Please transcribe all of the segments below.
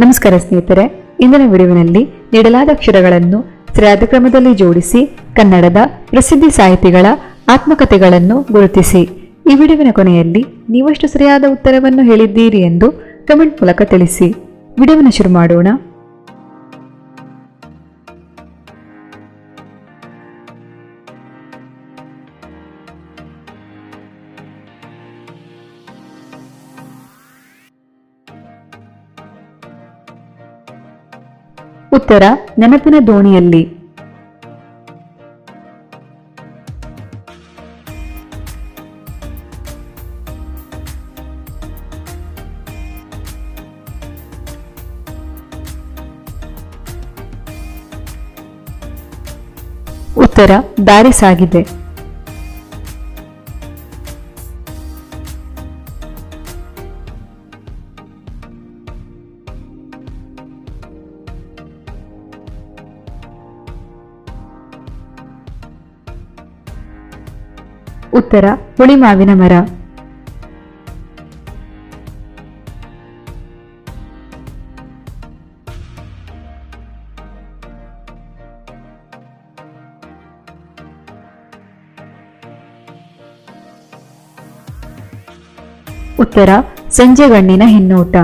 ನಮಸ್ಕಾರ ಸ್ನೇಹಿತರೆ, ಇಂದಿನ ವಿಡಿಯೋನಲ್ಲಿ ನೀಡಲಾದ ಅಕ್ಷರಗಳನ್ನು ಸರಿಯಾದ ಕ್ರಮದಲ್ಲಿ ಜೋಡಿಸಿ ಕನ್ನಡದ ಪ್ರಸಿದ್ಧಿ ಸಾಹಿತಿಗಳ ಆತ್ಮಕಥೆಗಳನ್ನು ಗುರುತಿಸಿ. ಈ ವಿಡಿಯೋವಿನ ಕೊನೆಯಲ್ಲಿ ನೀವಷ್ಟು ಸರಿಯಾದ ಉತ್ತರವನ್ನು ಹೇಳಿದ್ದೀರಿ ಎಂದು ಕಮೆಂಟ್ ಮೂಲಕ ತಿಳಿಸಿ. ವಿಡಿಯೋವನ್ನು ಶುರು ಮಾಡೋಣ. ಉತ್ತರ ನೆನಪಿನ ದೋಣಿಯಲ್ಲಿ. ಉತ್ತರ ದಾರಿ ಸಾಗಿದೆ. ಉತ್ತರ ಹುಳಿಮಾವಿನ ಮರ. ಉತ್ತರ ಸಂಜೆಗಣ್ಣಿನ ಹಿನ್ನೋಟ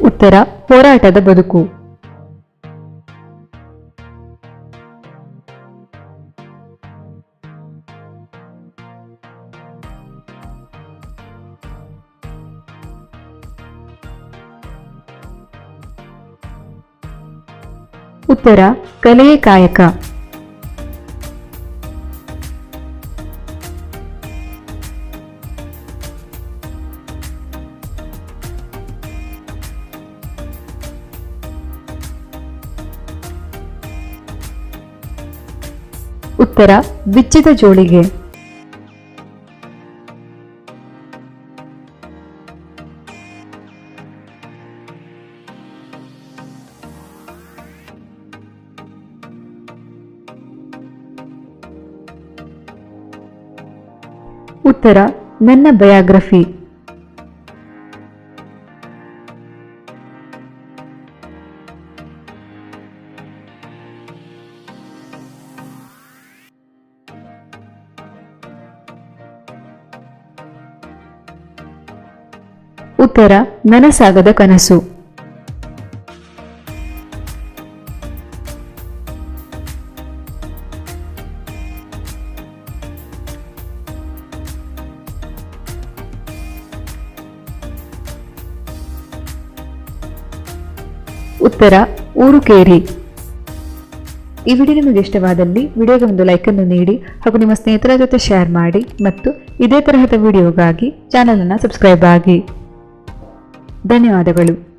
ಉತ್ತರ ಹೋರಾಟದ ಬದುಕು. ಉತ್ತರ ಕಲೆಯ ಕಾಯಕ. ಉತ್ತರ ಬಿಚ್ಚಿದ ಜೋಳಿಗೆ. ಉತ್ತರ ನನ್ನ ಬಯೋಗ್ರಫಿ. ಉತ್ತರ, ನನಸಾಗದ ಕನಸು. ಉತ್ತರ, ಊರು ಕೇರಿ. ಈ ವಿಡಿಯೋ ನಿಮಗೆ ಇಷ್ಟವಾದಲ್ಲಿ ವಿಡಿಯೋಗೆ ಒಂದು ಲೈಕ್ ಅನ್ನು ನೀಡಿ ಹಾಗೂ ನಿಮ್ಮ ಸ್ನೇಹಿತರ ಜೊತೆ ಶೇರ್ ಮಾಡಿ ಮತ್ತು ಇದೇ ತರಹದ ವಿಡಿಯೋಗಾಗಿ ಚಾನಲನ್ನು ಸಬ್ಸ್ಕ್ರೈಬ್ ಆಗಿ. ಧನ್ಯವಾದಗಳು.